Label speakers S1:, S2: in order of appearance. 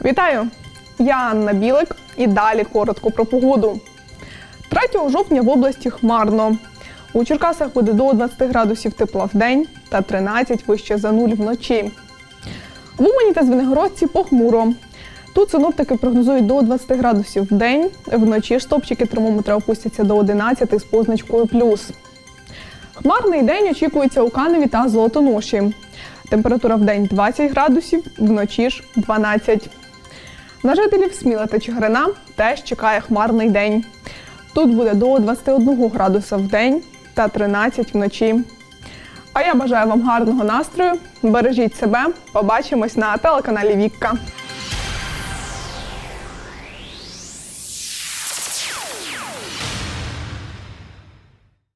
S1: Вітаю! Я Анна Білик і далі коротко про погоду. 3 жовтня в області хмарно. У Черкасах буде до 20 градусів тепла в день та 13 вище за нуль вночі. В Умані та Звенигородці похмуро. Тут синоптики прогнозують до 20 градусів в день, вночі ж стопчики термометра опустяться до 11 з позначкою плюс. Хмарний день очікується у Каневі та Золотоноші. Температура в день 20 градусів, вночі ж 12. На жителів Сміла та Чигирина теж чекає хмарний день. Тут буде до 21 градуса в день та 13 вночі. А я бажаю вам гарного настрою. Бережіть себе. Побачимось на телеканалі Вікка.